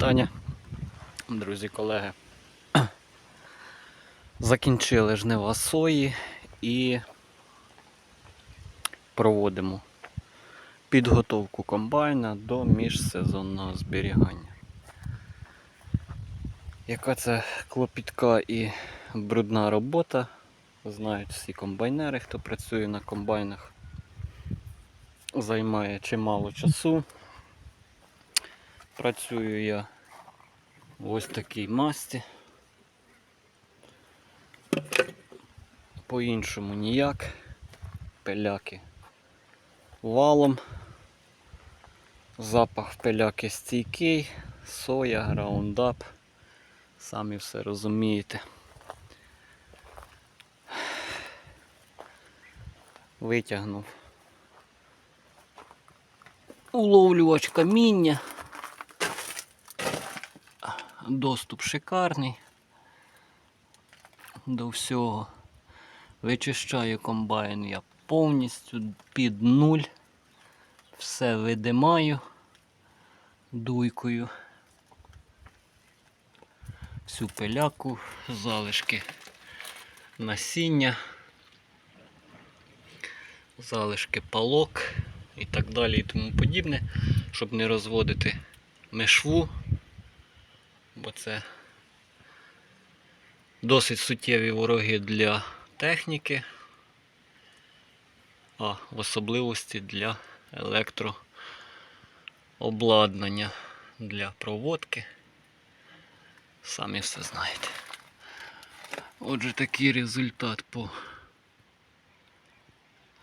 вітання, друзі, колеги. Закінчили жнива сої і проводимо підготовку комбайна до міжсезонного зберігання. Яка це клопітка і брудна робота, знають всі комбайнери, хто працює на комбайнах. Займає чимало часу. Працюю я в ось такій масті. По-іншому ніяк. Пиляки валом. Запах пиляки стійкий, соя, граундап. Самі все розумієте. Витягнув уловлювач каміння. Доступ шикарний до всього. Вичищаю комбайн я повністю під нуль. Все видимаю дуйкою. Всю пиляку, залишки насіння, залишки палок і так далі і тому подібне, щоб не розводити мешву, бо це досить суттєві вороги для техніки, а в особливості для електрообладнання для проводки. Самі все знаєте. Отже, такий результат по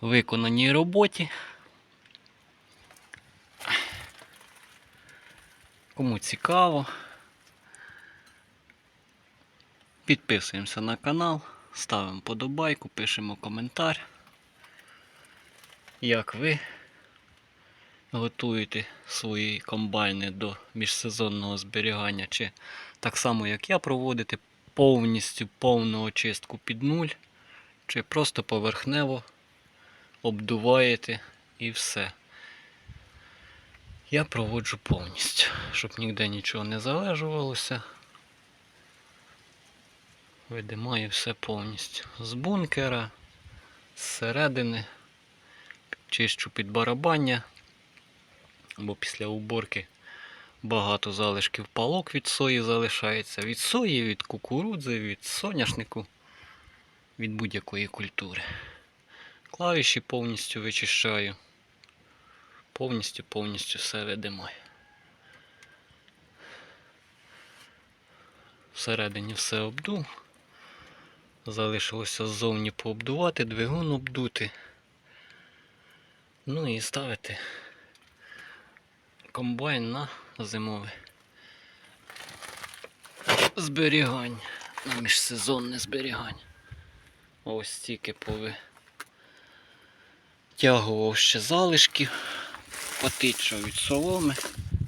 виконаній роботі. Кому цікаво, підписуємося на канал, ставимо подобайку, пишемо коментар. Як ви готуєте свої комбайни до міжсезонного зберігання, чи так само, як я, проводите повністю повну очистку під нуль, чи просто поверхнево обдуваєте і все. Я проводжу повністю, щоб ніде нічого не залежувалося. Видимаю все повністю. З бункера, зсередини, чищу під барабання, бо після уборки багато залишків палок від сої залишається. Від сої, від кукурудзи, від соняшнику, від будь-якої культури. Клавіші повністю вичищаю. Повністю, повністю все видимає. Всередині все обдув. Залишилося ззовні пообдувати, двигун обдути. Ну і ставити комбайн на зимове зберігання, на міжсезонне зберігання. Ось стільки пови. Тягував ще залишків, потичав від соломи,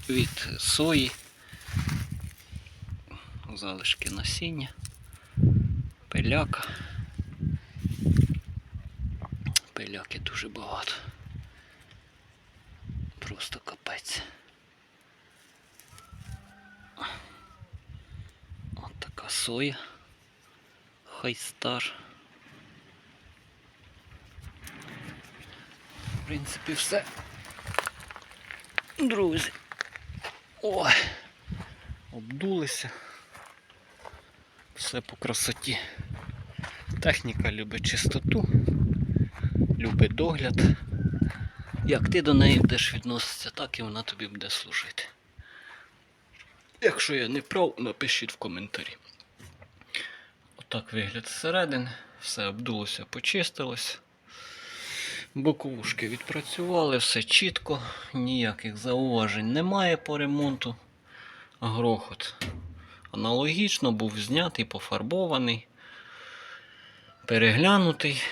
від сої, залишки насіння, пиляка. Пиляки дуже багато. Просто капець. От така соя. Хайстар. В принципі, все. Друзі. Ой, обдулися. Все по красоті. Техніка любить чистоту, любить догляд. Як ти до неї будеш відноситися, так і вона тобі буде служити. Якщо я не прав, напишіть в коментарі. Отак вигляд зсередини, все обдулося, почистилося. Боковушки відпрацювали, все чітко, ніяких зауважень немає по ремонту. Грохот аналогічно був знятий, пофарбований, переглянутий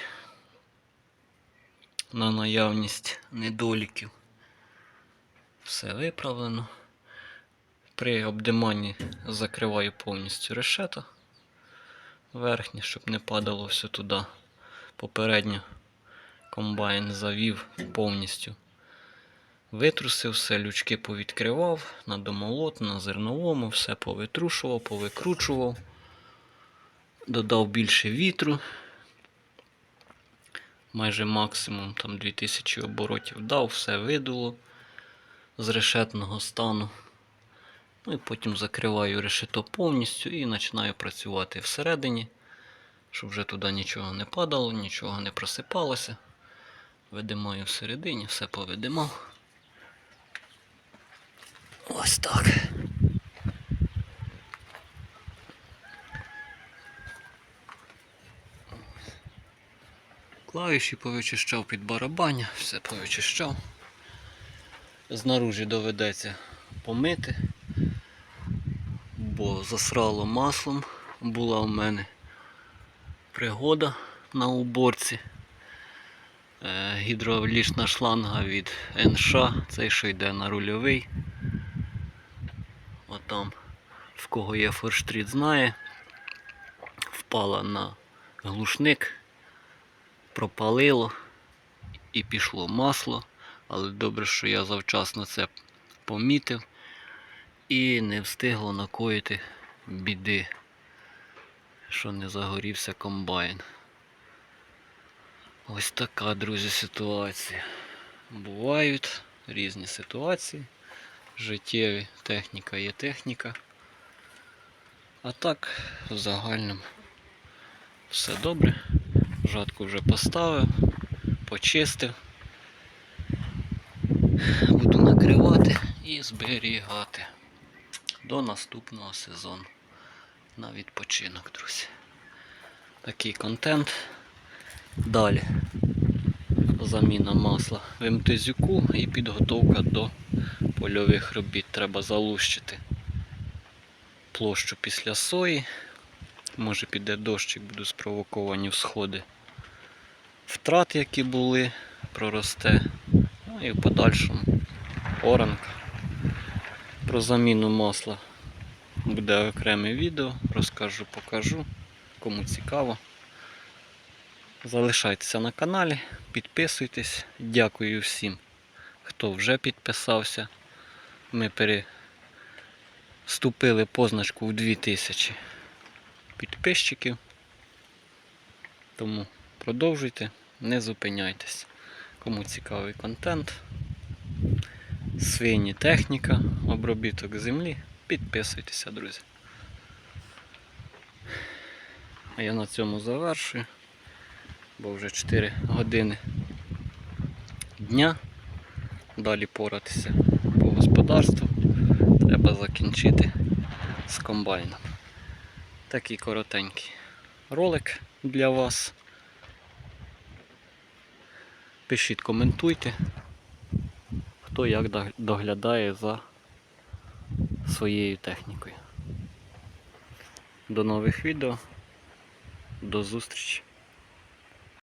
на наявність недоліків. Все виправлено. При обдиманні закриваю повністю решето верхнє, щоб не падало все туди. Попередньо комбайн завів повністю Витрусив все, лючки повідкривав, на домолот, на зерновому, все повитрушував, повикручував, додав більше вітру. Майже максимум там 2000 оборотів дав, все видуло з решетного стану. Ну і потім закриваю решето повністю і починаю працювати всередині, щоб вже туди нічого не падало, нічого не просипалося. Видимаю всередині, все повидимав. Ось так. Клавіші повичищав під барабаня, все повичищав. Знаружі доведеться помити, бо засрало маслом. Була у мене пригода на уборці. Е, Гідравлічна шланга від НШ, цей що йде на рульовий. Отам, в кого є форштріт, знає. Впала на глушник, пропалило і пішло масло. Але добре, що я завчасно це помітив і не встигло накоїти біди, що не загорівся комбайн. Ось така, друзі, ситуація. Бувають різні ситуації. Життєві техніка є техніка. А так, в загальному все добре. Жатку вже поставив, почистив. Буду накривати і зберігати до наступного сезону на відпочинок, друзі. Такий контент. Далі заміна масла в МТЗюку і підготовка до польових робіт. Треба залущити площу після сої. Може піде дощ і будуть спровоковані всходи втрат, які були, проросте. Ну і в подальшому оранка. Про заміну масла буде окреме відео, розкажу, покажу, кому цікаво. Залишайтеся на каналі, підписуйтесь. Дякую всім, хто вже підписався. Ми переступили позначку в 2000 підписчиків. Тому продовжуйте, не зупиняйтесь. Кому цікавий контент, свині техніка, обробіток землі, підписуйтеся, друзі. А я на цьому завершую, бо вже 4 години дня. Далі поратися по господарству. Треба закінчити з комбайном. Такий коротенький ролик для вас. Пишіть, коментуйте, хто як доглядає за своєю технікою. До нових відео. До зустрічі!